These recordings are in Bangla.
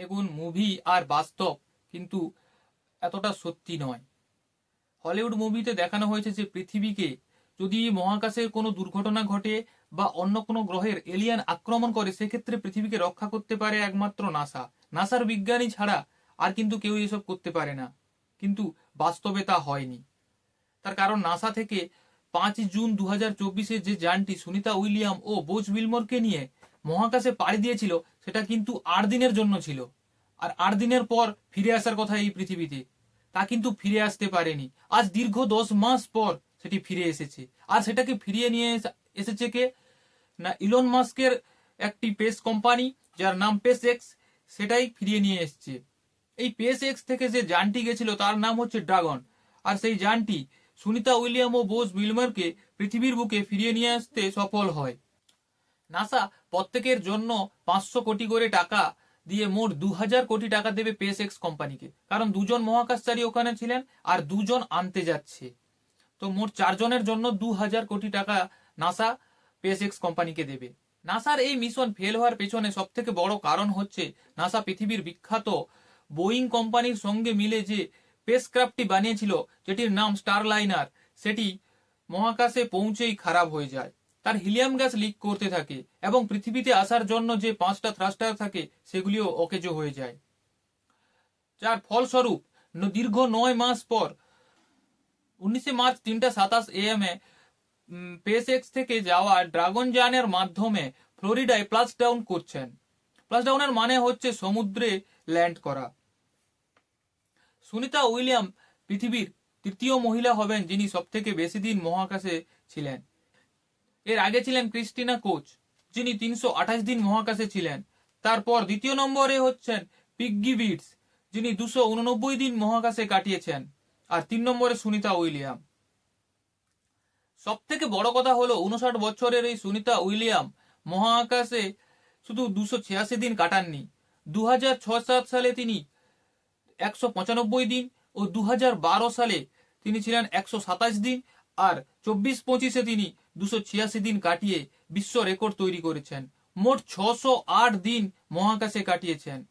দেখুন মুভি আর বাস্তব কিন্তু এতটা সত্যি নয়। হলিউড মুভিতে দেখানো হয়েছে যে পৃথিবীকে যদি মহাকাশের কোনো দুর্ঘটনা ঘটে বা অন্য কোনো গ্রহের এলিয়ান আক্রমণ করে, সেক্ষেত্রে পৃথিবীকে রক্ষা করতে পারে একমাত্র নাসা নাসার বিজ্ঞানী ছাড়া আর কিন্তু কেউ এসব করতে পারে না। কিন্তু বাস্তবে তা হয়নি। তার কারণ নাসা থেকে পাঁচ জুন দু হাজার যে যানটি সুনিতা উইলিয়াম ও বোজ উইলমোরকে নিয়ে মহাকাশে পাড়ি দিয়েছিল সেটা কিন্তু আট দিনের জন্য ছিল। আর আট দিনের পর ফিরে আসার কথা এই পৃথিবীতে। তা কিন্তু ফিরে আসতে পারেনি। আজ দীর্ঘ দশ মাস পর সেটি ফিরে এসেছে। আর সেটাকে ফিরিয়ে নিয়ে এসে- এসেছে কে? না ইলন মাস্কের একটি পেস কোম্পানি যার নাম পেস এক্স সেটাই ফিরিয়ে নিয়ে এসেছে। এই পেস এক্স থেকে যে যানটি গেছিল, তার নাম হচ্ছে ড্রাগন আর সেই যানটি সুনিতা উইলিয়াম ও বোস উইলমারকে পৃথিবীর বুকে ফিরিয়ে নিয়ে আসতে সফল হয়। নাসা প্রত্যেকের জন্য পাঁচশো কোটি করে টাকা দিয়ে মোট দু হাজার কোটি টাকা দেবে পেস এক্স কোম্পানিকে। কারণ দুজন মহাকাশচারী ওখানে ছিলেন আর দুজন আনতে যাচ্ছে। তো মোট চারজনের জন্য দু হাজার কোটি টাকা নাসা পেস এক্স কোম্পানিকে দেবে। নাসার এই মিশন ফেল হওয়ার পেছনে সব থেকে বড় কারণ হচ্ছে নাসা পৃথিবীর বিখ্যাত বোয়িং কোম্পানির সঙ্গে মিলে যে স্পেসক্রাফটটি বানিয়েছিল, যেটির নাম স্টারলাইনার সেটি মহাকাশে পৌঁছেই খারাপ হয়ে যায়। তার হিলিয়াম গ্যাস লিক করতে থাকে এবং পৃথিবীতে আসার জন্য যে পাঁচটা থ্রাস্টার থাকে, সেগুলিও অকেজো হয়ে যায়। যার ফলস্বরূপ দীর্ঘ নয় মাস পর, উনিশে মার্চ তিনটা সাতাশ এএম এ পেস এক্স থেকে যাওয়া ড্রাগন যানের মাধ্যমে ফ্লোরিডায় প্লাস ডাউন করছেন। প্লাস ডাউনের মানে হচ্ছে সমুদ্রে ল্যান্ড করা। সুনিতা উইলিয়াম পৃথিবীর তৃতীয় মহিলা হবেন যিনি সব থেকে বেশি দিন মহাকাশে ছিলেন। এর আগে ছিলেন ক্রিস্টিনা কোচ, যিনি তিনশো আঠাশ দিন মহাকাশে ছিলেন। তারপর দ্বিতীয় নম্বরে হচ্ছেন পিগ্গি বিটস, যিনি দুশো উননব্বই দিন মহাকাশে কাটিয়েছেন। আর তিন নম্বরে সুনিতা উইলিয়াম। সব থেকে বড় কথা হলো, উনষাট বছরের এই সুনিতা উইলিয়াম মহাকাশে শুধু দুশো ছিয়াশি দিন কাটাননি। দু হাজার সাত সালে তিনি একশো পঁচানব্বই দিন ও দু সালে তিনি ছিলেন একশো সাতাশ দিন। আর চব্বিশ পঁচিশে তিনি দুশো দিন কাটিয়ে বিশ্ব রেকর্ড তৈরি করেছেন। মোট ছশো দিন মহাকাশে কাটিয়েছেন।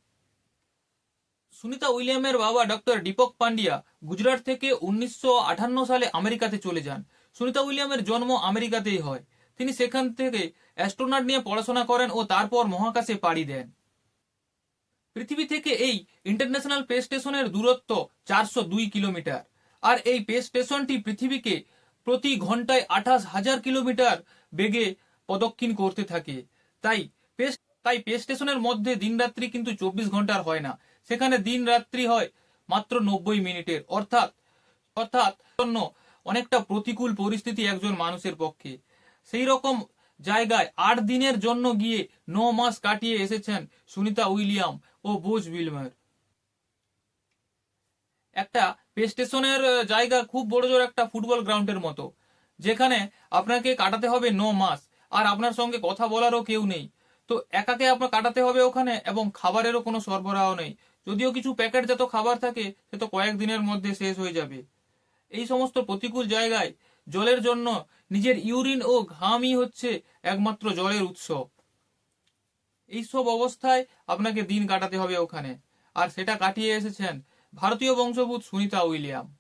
সুনিতা উইলিয়ামের বাবা ডক্টর দীপক পান্ডিয়া গুজরাট থেকে উনিশশো আটান্ন সালে আমেরিকাতে চলে যান। সুনিতা উইলিয়ামের জন্ম আমেরিকাতেই হয়। তিনি সেখান থেকে অ্যাস্ট্রোনট নিয়ে পড়াশোনা করেন ও তারপর মহাকাশে পাড়ি দেন। পৃথিবী থেকে এই ইন্টারন্যাশনাল স্পেস স্টেশনের দূরত্ব চারশো দুই কিলোমিটার। আর এই স্পেস স্টেশনটি পৃথিবীকে প্রতি ঘন্টায় আঠাশ হাজার কিলোমিটার বেগে প্রদক্ষিণ করতে থাকে। তাই স্পেস তাই পে স্টেশনের মধ্যে দিনরাত্রি কিন্তু চব্বিশ ঘণ্টার হয় না। সেখানে দিন রাত্রি হয় মাত্র নব্বই মিনিটের। অর্থাৎ অর্থাৎ জন্য অনেকটা প্রতিকূল পরিস্থিতি একজন মানুষের পক্ষে। সেই রকম জায়গায় আট দিনের জন্য গিয়ে ন মাস কাটিয়ে এসেছেন সুনিতা উইলিয়াম ও বোজ উইলমার একটা পে স্টেশনের জায়গা খুব বড় জোর একটা ফুটবল গ্রাউন্ডের মতো, যেখানে আপনাকে কাটাতে হবে ন মাস আর আপনার সঙ্গে কথা বলারও কেউ নেই। তো একাকে আপনার কাটাতে হবে ওখানে এবং খাবারেরও কোনো সরবরাহ নেই। যদিও কিছু প্যাকেটজাত খাবার থাকে, সে তো কয়েকদিনের মধ্যে শেষ হয়ে যাবে। এই সমস্ত প্রতিকূল জায়গায় জলের জন্য নিজের ইউরিন ও ঘামই হচ্ছে একমাত্র জলের উৎস। এইসব অবস্থায় আপনাকে দিন কাটাতে হবে ওখানে। আর সেটা কাটিয়ে এসেছেন ভারতীয় বংশোদ্ভূত সুনিতা উইলিয়াম।